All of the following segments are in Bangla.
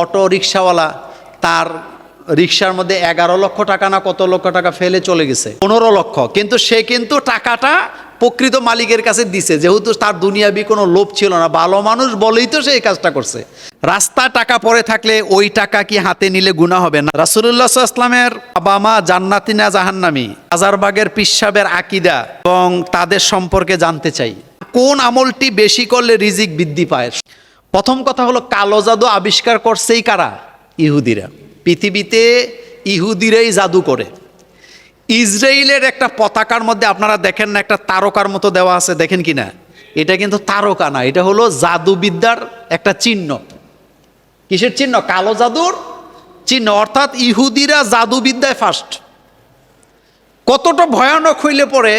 অটো রিক্সাওয়ালা তার রিক্সার মধ্যে এগারো লক্ষ টাকা না কত লক্ষ টাকা ফেলে চলে গেছে? পনেরো লক্ষ। কিন্তু সে কিন্তু টাকাটা প্রকৃত মালিকের কাছে দিছে। যেহেতু তার দুনিয়াবি কোনো লোভ ছিল না, ভালো মানুষ বলেই তো সে এই কাজটা করছে। রাস্তা টাকা পরে থাকলে ওই টাকা কি হাতে নিলে গুণা হবে না? রাসুল্লাহ ইসলামের বাবা মা জান্নাতি না জাহান্নামি? হাজারবাগের পিসাবের আকিদা এবং তাদের সম্পর্কে জানতে চাই। কোন আমলটি বেশি করলে রিজিক বৃদ্ধি পায়? প্রথম কথা হলো, কালো জাদু আবিষ্কার করছেই কারা? ইহুদিরা। পৃথিবীতে ইহুদিরাই জাদু করে। ইসরায়েলের একটা পতাকার মধ্যে আপনারা দেখেন না, একটা তারকার মতো দেওয়া আছে, দেখেন কি না? এটা কিন্তু তারকা না, এটা হলো জাদুবিদ্যার একটা চিহ্ন। কিসের চিহ্ন? কালো জাদুর চিহ্ন। অর্থাৎ ইহুদিরা জাদুবিদ্যায় ফার্স্ট কতটা ভয়ানক হইলে পরে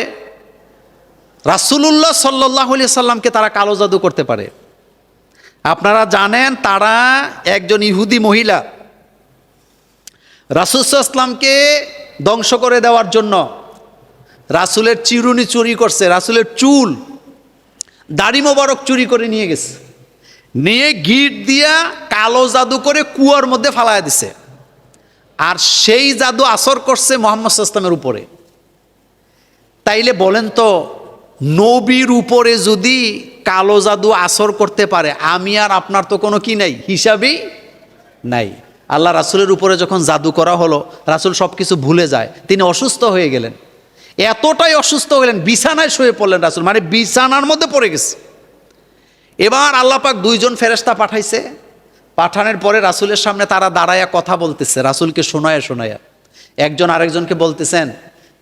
রাসুলুল্লাহ সাল্লাহ সাল্লামকে তারা কালো জাদু করতে পারে। আপনারা জানেন তারা একজন ইহুদি মহিলা। রাসুলসাল্লামকে ধ্বংস করে দেওয়ার জন্য রাসুলের চিরুনি চুরি করছে, রাসুলের চুল, দাড়ি মোবারক চুরি করে নিয়ে গেছে। নিয়ে গিট দিয়া কালো জাদু করে কুয়ার মধ্যে ফালায় দিছে। আর সেই জাদু আসর করছে মোহাম্মদ ইসলামের উপরে। তাইলে বলেন তো, নবীর উপরে যদি কালো জাদু আসর করতে পারে। আমি আর আপনার তো কোনো কি নাই, হিসাবেই নাই। আল্লাহ রাসুলের উপরে যখন জাদু করা হলো, রাসুল সব কিছু ভুলে যায়। তিনি অসুস্থ হয়ে গেলেন। এতটাই অসুস্থ হলেন, বিছানায় শুয়ে পড়লেন রাসুল মানে বিছানার মধ্যে পড়ে গেছে। এবার আল্লাপাক দুইজন ফেরেস্তা পাঠাইছে। পাঠানোর পরে রাসুলের সামনে তারা দাঁড়ায়া কথা বলতেছে। রাসুলকে শোনায়া শোনায়া। একজন আরেকজনকে বলতেছেন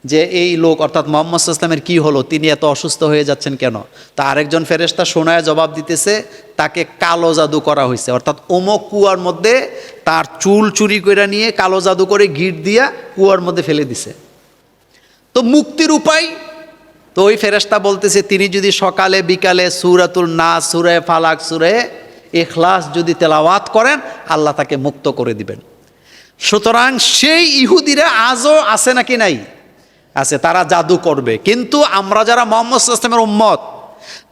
যে এই লোক, অর্থাৎ মোহাম্মদ ইসলামের কি হলো? তিনি এত অসুস্থ হয়ে যাচ্ছেন কেন? তা আরেকজন ফেরেস্তা শোনায়, জবাব দিতেছে, তাকে কালো জাদু করা হয়েছে অর্থাৎ ওমক কুয়ার মধ্যে তার চুল চুরি করে নিয়ে কালো জাদু করে গিট দিয়া কুয়ার মধ্যে ফেলে দিছে। তো মুক্তির উপায়? তো ওই ফেরেস্তা বলতেছে, তিনি যদি সকালে, বিকালে সুরাতুল না সুরে ফালাক, সুরে এখলাস যদি তেলাওয়াত করেন, আল্লাহ তাকে মুক্ত করে দিবেন। সুতরাং সেই ইহুদিরা আজও আছে নাকি নাই? আছে, তারা জাদু করবে। কিন্তু আমরা যারা মোহাম্মদ ইসলামের উম্মত,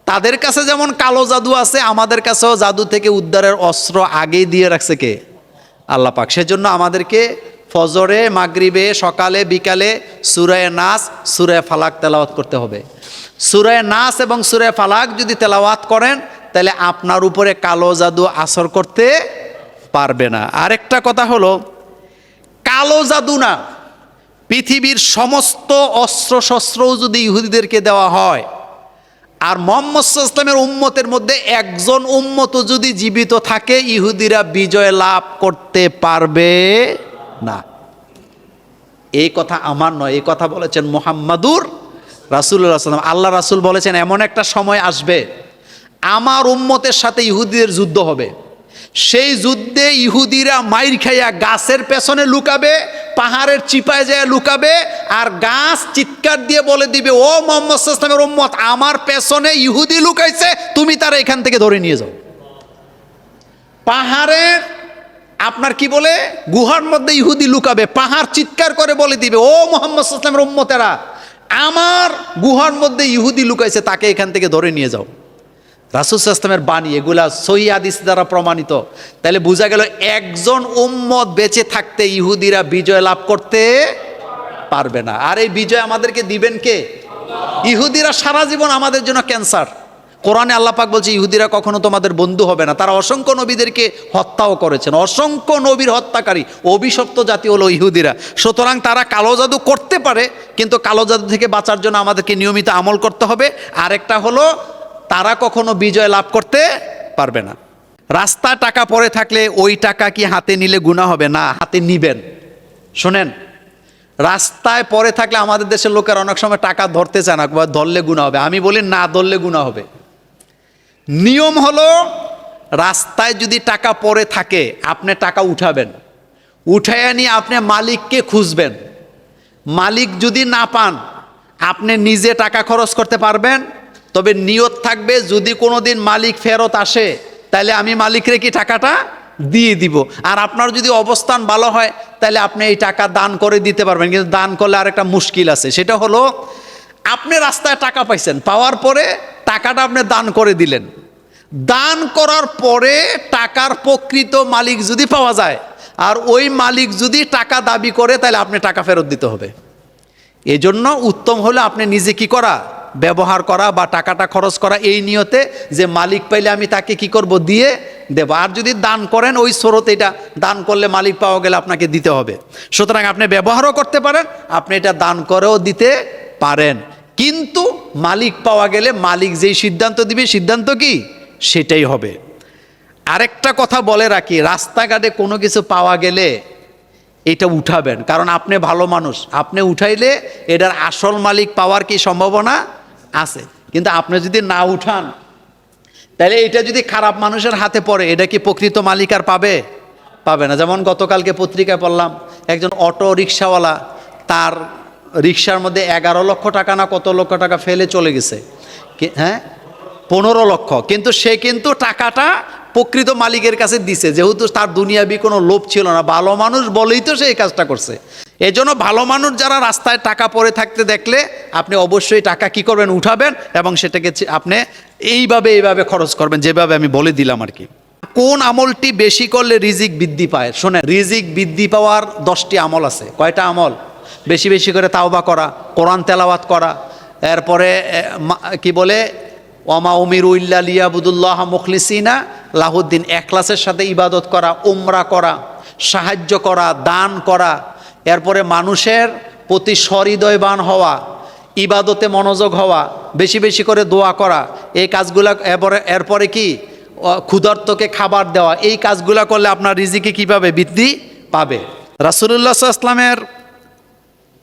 তাদের কাছে যেমন কালো জাদু আছে, আমাদের কাছেও জাদু থেকে উদ্ধারের অস্ত্র আগেই দিয়ে রাখছে কে? আল্লাহ পাক। সেজন্য আমাদেরকে ফজরে, মাগরিবে, সকালে, বিকালে সুরায় নাস, সুরায় ফালাক তেলাওয়াত করতে হবে। সুরায় নাস এবং সুরায় ফালাক যদি তেলাওয়াত করেন, তাহলে আপনার উপরে কালো জাদু আসর করতে পারবে না। আরেকটা কথা হলো, কালো জাদু না পৃথিবীর সমস্ত অস্ত্র শস্ত্রও যদি ইহুদিদেরকে দেওয়া হয়, আর মোহাম্মদ ইসলামের উম্মতের মধ্যে একজন উম্মত যদি জীবিত থাকে, ইহুদিরা বিজয় লাভ করতে পারবে না। এই কথা আমার নয়, এই কথা বলেছেন মোহাম্মদুর রাসুল্লাহ আল্লাহ রাসুল বলেছেন, এমন একটা সময় আসবে, আমার উম্মতের সাথে ইহুদিদের যুদ্ধ হবে। সেই যুদ্ধে ইহুদিরা মাইর খাইয়া গাছের পেছনে লুকাবে, পাহাড়ের চিপায় যায় লুকাবে, আর গাছ চিৎকার দিয়ে বলে দিবে, ও মোহাম্মদ ইসলামের আমার পেছনে ইহুদি লুকাইছে, তুমি তারা এখান থেকে ধরে নিয়ে যাও। পাহাড়ের, আপনার কি বলে, গুহার মধ্যে ইহুদি লুকাবে, পাহাড় চিৎকার করে বলে দিবে, ও মোহাম্মদ ইসলামের উম্মতেরা, আমার গুহার মধ্যে ইহুদি লুকাইছে, তাকে এখান থেকে ধরে নিয়ে যাও। রাসুল ইসলামের বাণী, এগুলা সহি আদিস দ্বারা প্রমাণিত। তাহলে বোঝা গেল একজন উম্মত বেঁচে থাকতে ইহুদিরা বিজয় লাভ করতে পারবে না। আর এই বিজয় আমাদেরকে দিবেন কে? ইহুদিরা সারা জীবন আমাদের জন্য ক্যান্সার। কোরআনে আল্লাহ পাক বলছে, ইহুদিরা কখনো তোমাদের বন্ধু হবে না। তারা অসংখ্য নবীদেরকে হত্যাও করেছেন, অসংখ্য নবীর হত্যাকারী, অভিশপ্ত জাতি হলো ইহুদিরা। সুতরাং তারা কালো জাদু করতে পারে, কিন্তু কালো জাদু থেকে বাঁচার জন্য আমাদেরকে নিয়মিত আমল করতে হবে। আরেকটা হলো তারা কখনো বিজয় লাভ করতে পারবে না। রাস্তা টাকা পরে থাকলে ওই টাকা কি হাতে নিলে গুণা হবে? না, হাতে নিবেন। শোনেন, রাস্তায় পরে থাকলে আমাদের দেশের লোকের অনেক সময় টাকা ধরতে চায় না, বা ধরলে গুণা হবে। আমি বলি, না ধরলে গুণা হবে। নিয়ম হলো, রাস্তায় যদি টাকা পরে থাকে, আপনি টাকা উঠাবেন। উঠাইয়া নিয়ে আপনি মালিককে খুঁজবেন। মালিক যদি না পান, আপনি নিজে টাকা খরচ করতে পারবেন তবে নিয়ত থাকবে যদি কোনো দিন মালিক ফেরত আসে, তাহলে আমি মালিকরে কি টাকাটা দিয়ে দিব? আর আপনার যদি অবস্থান ভালো হয়, তাহলে আপনি এই টাকা দান করে দিতে পারবেন। কিন্তু দান করলে আর একটা মুশকিল আছে। সেটা হলো, আপনি রাস্তায় টাকা পাইছেন, পাওয়ার পরে টাকাটা আপনি দান করে দিলেন। দান করার পরে টাকার প্রকৃত মালিক যদি পাওয়া যায়, আর ওই মালিক যদি টাকা দাবি করে, তাহলে আপনি টাকা ফেরত দিতে হবে। এজন্য উত্তম হলো আপনি নিজে কি করা? ব্যবহার করা বা টাকাটা খরচ করা এই নিয়তে যে মালিক পাইলে আমি তাকে কি করব? দিয়ে দেব। আর যদি দান করেন, ওই স্রোত এটা দান করলে মালিক পাওয়া গেলে আপনাকে দিতে হবে। সুতরাং আপনি ব্যবহারও করতে পারেন, আপনি এটা দান করেও দিতে পারেন। কিন্তু মালিক পাওয়া গেলে মালিক যেই সিদ্ধান্ত দিবে, সিদ্ধান্ত কি? সেটাই হবে। আরেকটা কথা বলে রাখি, রাস্তাঘাটে কোনো কিছু পাওয়া গেলে এটা উঠাবেন। কারণ আপনি ভালো মানুষ, আপনি উঠাইলে এটার আসল মালিক পাওয়ার কি সম্ভাবনা? আছে। কিন্তু আপনি যদি না উঠান, তাহলে এটা যদি খারাপ মানুষের হাতে পড়ে, এটা কি প্রকৃত মালিক আর পাবে? পাবে না। যেমন গতকালকে পত্রিকায় পড়লাম, একজন অটো রিক্সাওয়ালা, তার রিক্সার মধ্যে এগারো লক্ষ টাকা না কত লক্ষ টাকা ফেলে চলে গেছে। হ্যাঁ? পনেরো লক্ষ। কিন্তু সে কিন্তু টাকাটা প্রকৃত মালিকের কাছে দিছে। যেহেতু তার দুনিয়াবি কোনো লোভ ছিল না, ভালো মানুষ বলেই তো সে এই কাজটা করছে। এই জন্য ভালো মানুষ যারা রাস্তায় টাকা পড়ে থাকতে দেখলে আপনি অবশ্যই টাকা কি করবেন? উঠাবেন এবং সেটাকে আপনি এইভাবে এইভাবে খরচ করবেন, যেভাবে আমি বলে দিলাম আর কি। কোন আমলটি বেশি করলে রিজিক বৃদ্ধি পায়? শোনেন, রিজিক বৃদ্ধি পাওয়ার দশটি আমল আছে। কয়টা আমল? বেশি বেশি করে তাওবা করা, কোরআন তেলাওয়াত করা, এরপরে কি বলে? ওমা উমির উল্লা লিয়াবুদুল্লাহ মুখলিসিনা, লাহুদ্দিন একলাসের সাথে ইবাদত করা, উমরা করা, সাহায্য করা, দান করা এরপরে মানুষের প্রতি সহৃদয়বান হওয়া, ইবাদতে মনোযোগ হওয়া, বেশি বেশি করে দোয়া করা, এই কাজগুলা এরপরে এরপরে কি? ক্ষুধার্তকে খাবার দেওয়া, এই কাজগুলা করলে আপনার রিজিকে কীভাবে বৃদ্ধি পাবে? রাসুলুল্লাহ ইসলামের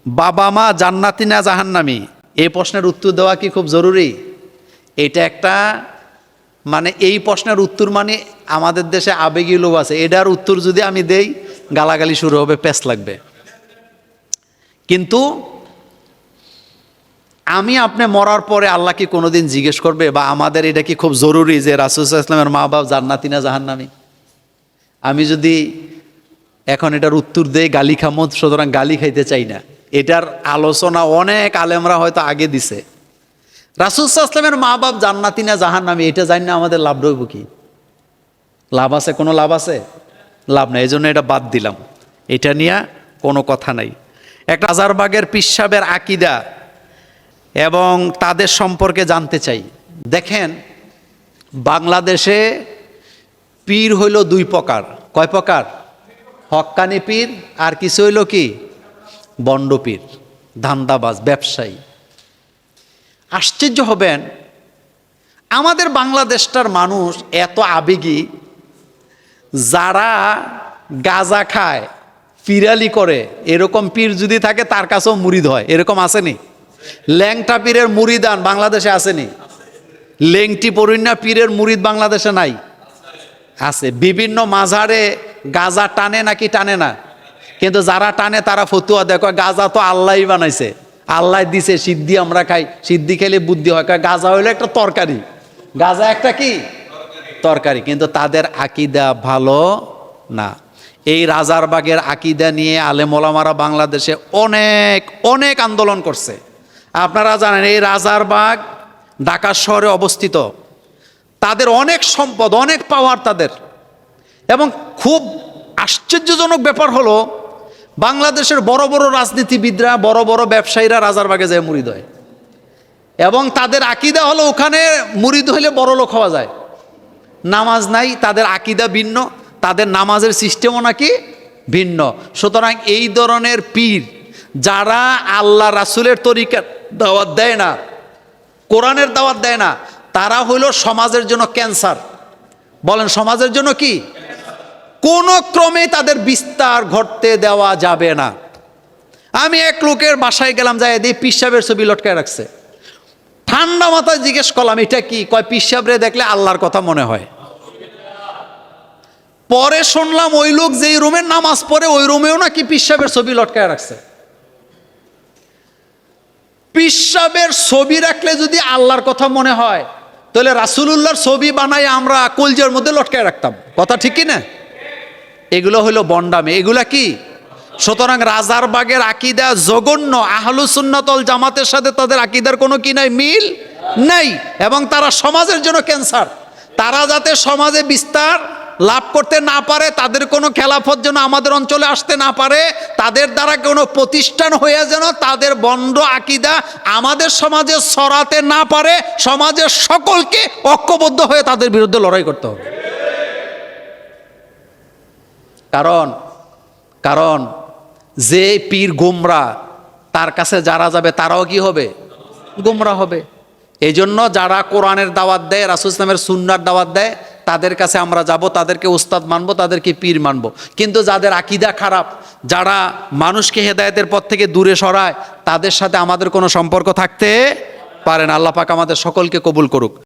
বাবা মা জান্নাতি না জাহান্নামি? এই প্রশ্নের উত্তর দেওয়া কি খুব জরুরি? এটা একটা মানে এই প্রশ্নের উত্তর মানে আমাদের দেশে আবেগী লোক আছে, এটার উত্তর যদি আমি দেই, গালাগালি শুরু হবে প্যাস লাগবে। কিন্তু আমি আপনি মরার পরে আল্লাহ কি কোনোদিন জিজ্ঞেস করবে বা আমাদের এটা কি খুব জরুরি যে রাসুল ইসলামের মা বাপ জান্নাতি না জাহান্নামি? আমি যদি এখন এটার উত্তর দেই, গালি খামো সুতরাং গালি খাইতে চাই না। এটার আলোচনা অনেক আলেমরা হয়তো আগে দিছে। রাসুলসাল্লামের মা বাপ জান্নাতি না জাহান নামে এটা জানি না আমাদের লাভ রইব কি। লাভ আছে, কোনো লাভ আছে? লাভ নাই এই জন্য এটা বাদ দিলাম। এটা নিয়ে কোনো কথা নাই। একটা আজারবাগের পিসাবের আকিদা এবং তাদের সম্পর্কে জানতে চাই। দেখেন, বাংলাদেশে পীর হইল দুই প্রকার। কয় প্রকার? হক্কানি পীর আর কিছু হইল কি? বন্ড পীর, ধান্দাবাজ, ব্যবসায়ী। আশ্চর্য হবেন, আমাদের বাংলাদেশটার মানুষ এত আবেগী, যারা গাজা খায় পিরালি করে, এরকম পীর যদি থাকে তার কাছেও মুরিদ হয় এরকম আসেনি? ল্যাংটা পীরের মুরিদান বাংলাদেশে আসেনি? লেংটি পরিণা পীরের মুরিদ বাংলাদেশে নাই? আছে, বিভিন্ন মাঝারে গাজা টানে নাকি টানে না? কিন্তু যারা টানে তারা ফতুয়া দেখো গাজা তো আল্লাহই বানাইছে। আল্লাহ দিছে, সিদ্ধি আমরা খাই, সিদ্ধি খেলে বুদ্ধি হয়। গাজা হইল একটা তরকারি। গাজা একটা কি? তরকারি। কিন্তু তাদের আকিদা ভালো না। এই রাজারবাগের আকিদা নিয়ে আলেমোলামারা বাংলাদেশে অনেক অনেক আন্দোলন করছে। আপনারা জানেন, এই রাজারবাগ ঢাকা শহরে অবস্থিত। তাদের অনেক সম্পদ, অনেক পাওয়ার তাদের। এবং খুব আশ্চর্যজনক ব্যাপার হলো, বাংলাদেশের বড় বড় রাজনীতিবিদরা, বড় বড় ব্যবসায়ীরা রাজারবাগে যায় মুড়িদ হয় এবং তাদের আকিদা হলো ওখানে মুড়িদ হইলে বড় লোক হওয়া যায়। নামাজ নাই, তাদের আকিদা ভিন্ন। তাদের নামাজের সিস্টেমও নাকি ভিন্ন। সুতরাং এই ধরনের পীর যারা আল্লাহ রাসুলের তরিকার দাওয়াত দেয় না, কোরআনের দাওয়াত দেয় না, তারা হইল সমাজের জন্য ক্যান্সার। বলেন, সমাজের জন্য কি? কোনো ক্রমে তাদের বিস্তার ঘটতে দেওয়া যাবে না। আমি এক লোকের বাসায় গেলাম, যাই দিয়ে পিসাবের ছবি লটকায় রাখছে। ঠান্ডা মাথায় জিজ্ঞেস করলাম, এটা কি? কয় পিসাবরে দেখলে আল্লাহর কথা মনে হয়। পরে শুনলাম ওই লোক যেই রুমের নামাজ পড়ে, ওই রুমেও নাকি পিসাবের ছবি লটকায় রাখছে। পিসাবের ছবি রাখলে যদি আল্লাহর কথা মনে হয়, তাহলে রাসুলুল্লাহর ছবি বানাই আমরা কলজের মধ্যে লটকায় রাখতাম। কথা ঠিক কি না? এগুলো হলো বন্ডামে। এগুলা কি? সুতরাং রাজারবাগের আকিদা জঘন্য। আহলুসুন্নতল জামাতের সাথে তাদের আকিদার কোনো কি নাই? মিল নাই। এবং তারা সমাজের জন্য ক্যান্সার। তারা যাতে সমাজে বিস্তার লাভ করতে না পারে, তাদের কোনো খেলাফত যেন আমাদের অঞ্চলে আসতে না পারে, তাদের দ্বারা কোনো প্রতিষ্ঠান হয়ে যেন তাদের বন্ড আকিদা আমাদের সমাজে সরাতে না পারে, সমাজের সকলকে ঐক্যবদ্ধ হয়ে তাদের বিরুদ্ধে লড়াই করতে হবে। কারণ কারণ যে পীর গোমরা তার কাছে যারা যাবে তারাও কি হবে? গোমরা হবে। এই জন্য যারা কোরআনের দাওয়াত দেয়, রাসুল ইসলামের সুন্নার দাওয়াত দেয় তাদের কাছে আমরা যাব, তাদেরকে উস্তাদ মানবো, তাদেরকে পীর মানব। কিন্তু যাদের আকিদা খারাপ, যারা মানুষকে হেদায়তের পথ থেকে দূরে সরায়, তাদের সাথে আমাদের কোনো সম্পর্ক থাকতে পারে না। আমাদের সকলকে কবুল করুক।